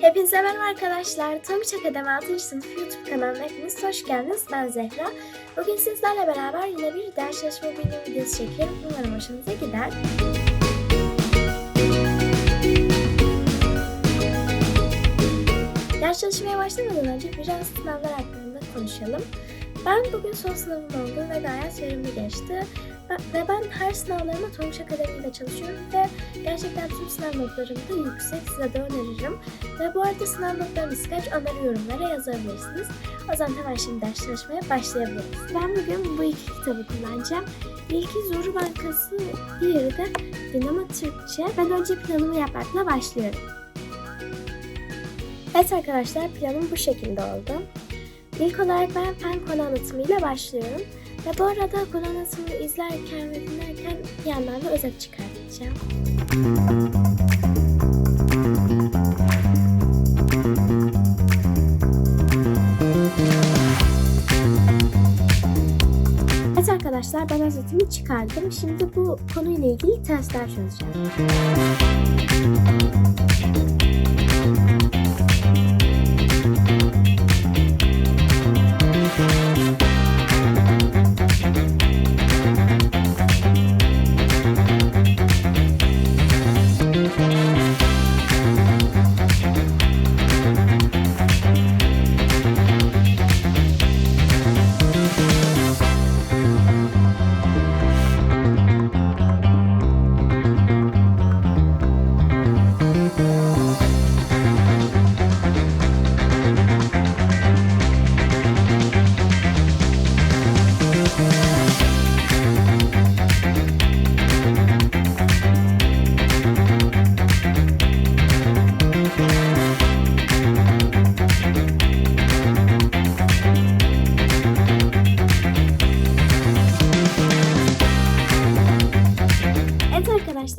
Hepinize merhaba arkadaşlar. Tonguç Akademi 6. sınıf YouTube kanalına hepiniz hoş geldiniz. Ben Zehra. Bugün sizlerle beraber yine bir ders çalışma bilgi videosu çekiyorum. Umarım hoşunuza gider. Ders çalışmaya başlamadan önce biraz sınavlar hakkında konuşalım. Ben bugün son sınavım oldu ve gayet verimli geçti. Ve ben her sınavlarıma Tonguç Akademi ile çalışıyorum ve gerçekten tüm sınav notlarım da yüksek. Size de öneririm. Ve bu arada sınav notlarınızı kaç onları yorumlara yazabilirsiniz. O zaman hemen şimdi ders çalışmaya başlayabiliriz. Ben bugün bu iki kitabı kullanacağım. İlki Zoru Bankası, diğeri de Dinamo Türkçe. Ben önce planımı yapmakla başlıyorum. Evet arkadaşlar planım bu şekilde oldu. İlk olarak ben fen konu anlatımıyla başlıyorum. Ve bu arada konu anlatımını izlerken ve dinlerken bir yandan da özet çıkartacağım. Evet arkadaşlar ben özetimi çıkardım. Şimdi bu konuyla ilgili testler çözeceğim.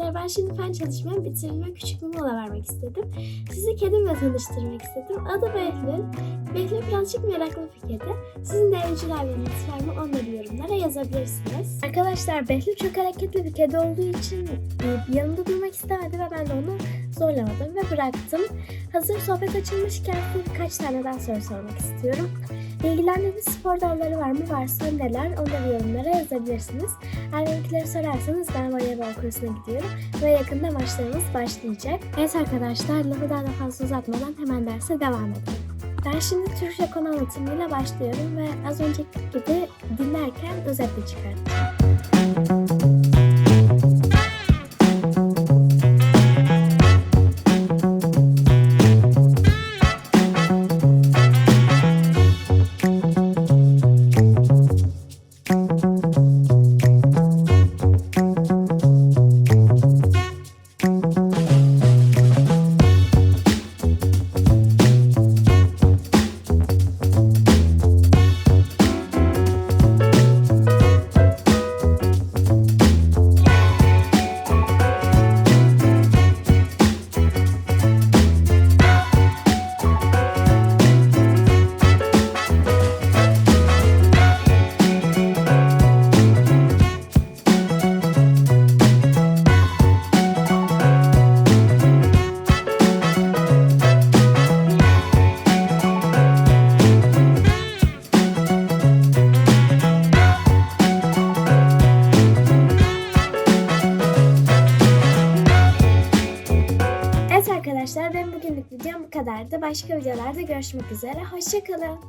Arkadaşlar ben şimdi fen çalışmamı bitirdim ve küçük bir mola vermek istedim. Sizi kedimle tanıştırmak istedim. Adı Behlül. Behlül birazcık meraklı bir kedi. Sizin de evcil hayvanınız var mı onları yorumlara yazabilirsiniz. Arkadaşlar Behlül çok hareketli bir kedi olduğu için e, yanımda durmak istemedi ve ben de onu zorlamadım ve bıraktım. Hazır sohbet açılmışken birkaç tane daha soru sormak istiyorum. İlgilendiğiniz spor dalları var mı? Varsa neler? Onları yorumlara yazabilirsiniz. Eğer benimkileri sorarsanız ben voleybol kursuna gidiyorum ve yakında maçlarımız başlayacak. Evet arkadaşlar lafı daha da fazla uzatmadan hemen derse devam edelim. Ben şimdi Türkçe konu anlatımıyla başlıyorum ve az önceki gibi dinlerken özetle çıkartacağım. Videom bu kadardı. Başka videolarda görüşmek üzere. Hoşçakalın.